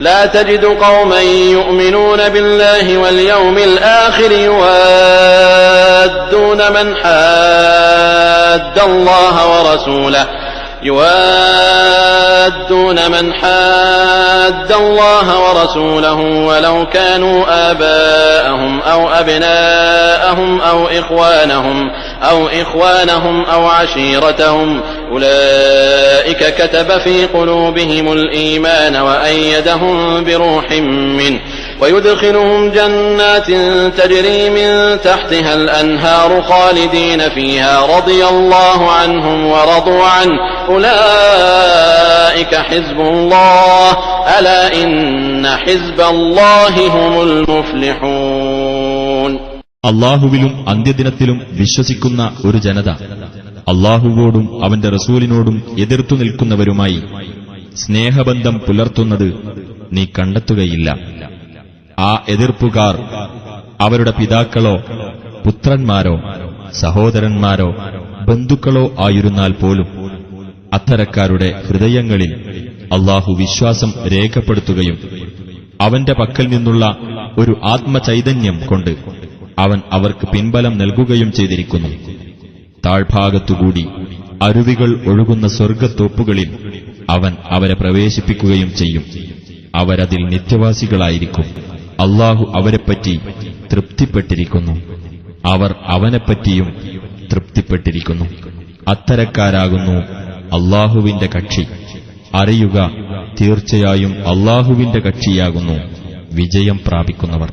لا تجد قوما يؤمنون بالله واليوم الآخر يوادون من حاد الله ورسوله. يوادون من حاد الله ورسوله ولو كانوا آباءهم أو أبناءهم أو إخوانهم أو إخوانهم أو عشيرتهم أولئك كتب في قلوبهم الإيمان وأيدهم بروح منه ويدخلهم جنات تجري من تحتها الأنهار خالدين فيها رضي الله عنهم ورضوا عنه أولئك حزب الله ألا إن حزب الله هم المفلحون അള്ളാഹുവിലും അന്ത്യദിനത്തിലും വിശ്വസിക്കുന്ന ഒരു ജനത അള്ളാഹുവോടും അവന്റെ റസൂലിനോടും എതിർത്തു നിൽക്കുന്നവരുമായി സ്നേഹബന്ധം പുലർത്തുന്നത് നീ കണ്ടെത്തുകയില്ല. ആ എതിർപ്പുകാർ അവരുടെ പിതാക്കളോ പുത്രന്മാരോ സഹോദരന്മാരോ ബന്ധുക്കളോ ആയിരുന്നാൽ പോലും അത്തരക്കാരുടെ ഹൃദയങ്ങളിൽ അള്ളാഹു വിശ്വാസം രേഖപ്പെടുത്തുകയും അവന്റെ പക്കൽ നിന്നുള്ള ഒരു ആത്മചൈതന്യം കൊണ്ട് അവൻ അവർക്ക് പിൻബലം നൽകുകയും ചെയ്തിരിക്കുന്നു. താഴ്ഭാഗത്തുകൂടി അരുവികൾ ഒഴുകുന്ന സ്വർഗത്തോപ്പുകളിൽ അവൻ അവരെ പ്രവേശിപ്പിക്കുകയും ചെയ്യും. അവരതിൽ നിത്യവാസികളായിരിക്കും. അള്ളാഹു അവരെപ്പറ്റി തൃപ്തിപ്പെട്ടിരിക്കുന്നു. അവർ അവനെപ്പറ്റിയും തൃപ്തിപ്പെട്ടിരിക്കുന്നു. അത്തരക്കാരാകുന്നു അള്ളാഹുവിന്റെ കക്ഷി. അറിയുക തീർച്ചയായും അള്ളാഹുവിന്റെ കക്ഷിയാകുന്നു വിജയം പ്രാപിക്കുന്നവർ.